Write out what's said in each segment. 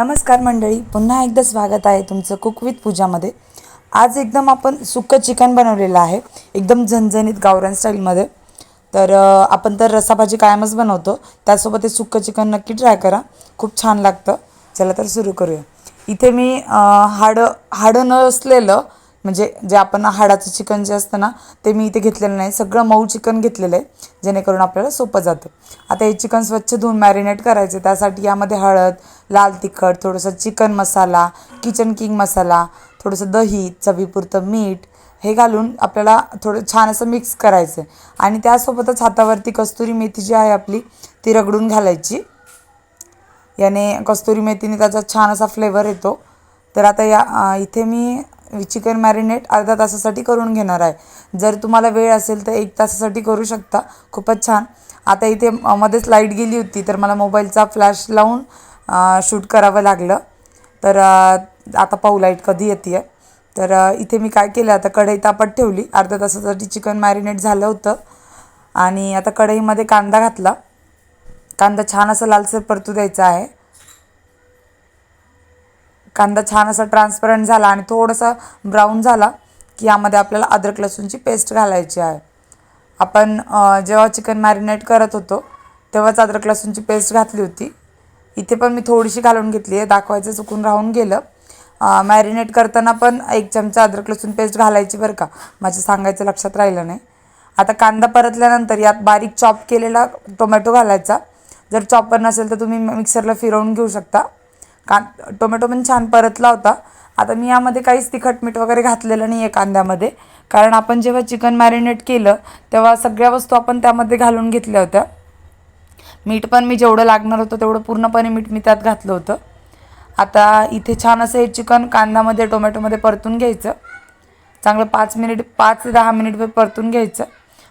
नमस्कार मंडळी पुन्हा एकदा स्वागत आहे तुमचं कुक विथ पूजामध्ये. आज एकदम आपण सुक्कं चिकन बनवलेलं आहे एकदम झणझणीत गावरान स्टाईलमध्ये. तर आपण तर रसाभाजी कायमच बनवतो त्यासोबत हे सुक्कं चिकन नक्की ट्राय करा खूप छान लागतं. चला तर सुरू करूया. इथे मी हाडं हाडं नसलेलं म्हणजे जे आपण हाडाचं चिकन जे असतं ना ते मी इथे घेतलेलं नाही सगळं मऊ चिकन घेतलेलं आहे जेणेकरून आपल्याला सोपं जातं. आता हे चिकन स्वच्छ धुवून मॅरिनेट करायचं त्यासाठी यामध्ये हळद लाल तिखट थोडंसं chicken masala Kitchen King masala थोडंसं दही चवीपुरतं मीठ हे घालून आपल्याला थोडं छान असं मिक्स करायचं. आहे आणि त्यासोबतच हातावरती कस्तुरी मेथी जी आहे आपली ती रगडून घालायची. याने कस्तुरी मेथीने त्याचा छान असा फ्लेवर येतो. तर आता या इथे मी चिकन मॅरिनेट अर्धा तासासाठी करून घेणार आहे. जर तुम्हाला वेळ असेल तर एक तासासाठी करू शकता. खूपच छान. आता इथे मध्येच लाइट गेली होती तर मला मोबाईलचा फ्लॅश लावून शूट करावं लागलं. तर आता पाऊ लाइट कधी येते तर इथे मी काय केलं आता कढई तापत ठेवली. अर्ध्या तासासाठी चिकन मॅरिनेट झालं होतं. आणि आता कढईमध्ये कांदा घातला. कांदा छान असं लालसर परतू द्यायचा आहे. कांदा छान असा ट्रान्सपरंट झाला आणि थोडासा ब्राऊन झाला की यामध्ये आपल्याला अद्रक लसूणची पेस्ट घालायची आहे. आपण जेव्हा चिकन मॅरिनेट करत होतो तेव्हाच अद्रक लसूणची पेस्ट घातली होती. इथे पण मी थोडीशी घालून घेतली आहे दाखवायचं चुकून राहून गेलं. मॅरिनेट करताना पण एक चमचा अद्रक लसूण पेस्ट घालायची बरं का? माझं सांगायचं लक्षात राहिलं नाही. आता कांदा परतल्यानंतर यात बारीक चॉप केलेला टोमॅटो घालायचा. जर चॉपर नसेल तर तुम्ही मिक्सरला फिरवून घेऊ शकता. का टोमॅटो पण छान परतला होता. आता मी यामध्ये काहीच तिखट मीठ वगैरे घातलेलं नाही आहे कांद्यामध्ये. कारण आपण जेव्हा चिकन मॅरिनेट केलं तेव्हा सगळ्या वस्तू आपण त्यामध्ये घालून घेतल्या होत्या. मीठ पण मी जेवढं लागणार होतं तेवढं पूर्णपणे मीठ मी त्यात घातलं होतं. आता इथे छान असं हे चिकन कांद्यामध्ये टोमॅटोमध्ये परतून घ्यायचं. चांगलं पाच मिनिट पाच ते दहा मिनिट परतून घ्यायचं.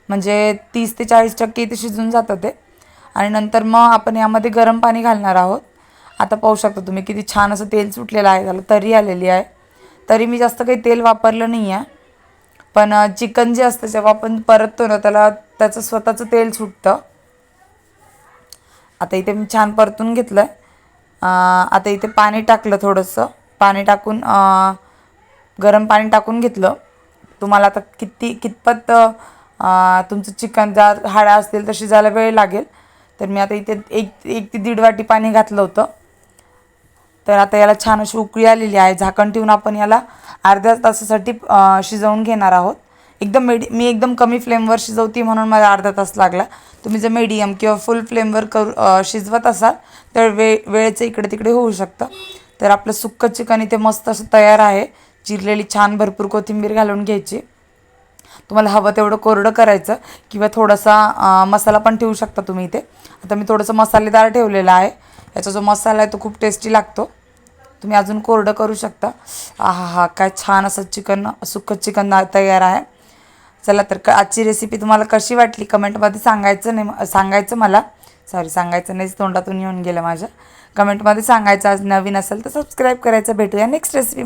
म्हणजे तीस ते चाळीस टक्के इथे शिजून जातं ते. आणि नंतर मग आपण यामध्ये गरम पाणी घालणार आहोत. आता पाहू शकता तुम्ही किती छान असं तेल सुटलेलं आहे त्याला तरी आलेली आहे. तरी मी जास्त काही तेल वापरलं नाही आहे. पण चिकन जे असतं जेव्हा आपण परततो ना त्याला त्याचं स्वतःचं तेल सुटतं. आता इथे मी छान परतून घेतलं आहे आता इथे पाणी टाकलं थोडंसं. पाणी टाकून गरम पाणी टाकून घेतलं. तुम्हाला आता किती कितपत तुमचं चिकन जा हाडा असतील तर शिजायला वेळ लागेल. तर मी आता इथे एक एक ते दीड वाटी पाणी घातलं होतं. तर आता याला छान अशी उकळी आलेली आहे. झाकण ठेवून आपण याला अर्ध्या तासासाठी शिजवून घेणार आहोत. एकदम मेडी मी एकदम कमी फ्लेमवर शिजवते म्हणून मला अर्धा तास लागला. तुम्ही जर मीडियम किंवा फुल फ्लेमवर करू शिजवत असाल तर वे वेळेचं इकडे तिकडे होऊ शकतं. तर आपलं सुक्कं चिकन इथे मस्त असं तयार आहे. चिरलेली छान भरपूर कोथिंबीर घालून घ्यायची. तुम्हाला हवं तेवढं कोरडं करायचं किंवा थोडासा मसाला पण ठेवू शकता तुम्ही इथे. आता मी थोडंसं मसालेदार ठेवलेला आहे. याचा जो मसाला आहे तो खूप टेस्टी लागतो. तुम्ही अजून कोरडं करू शकता. हा हा काय छान असं चिकन सुक्कं चिकन तयार आहे. चला तर क आजची रेसिपी तुम्हाला कशी वाटली? कमेंटमध्ये सांगायचं नाही सांगायचं मला. सॉरी सांगायचं नाहीच तोंडातून येऊन गेलं माझ्या. कमेंटमध्ये सांगायचं आज नवीन असेल तर सबस्क्राईब करायचं. भेटूया नेक्स्ट रेसिपी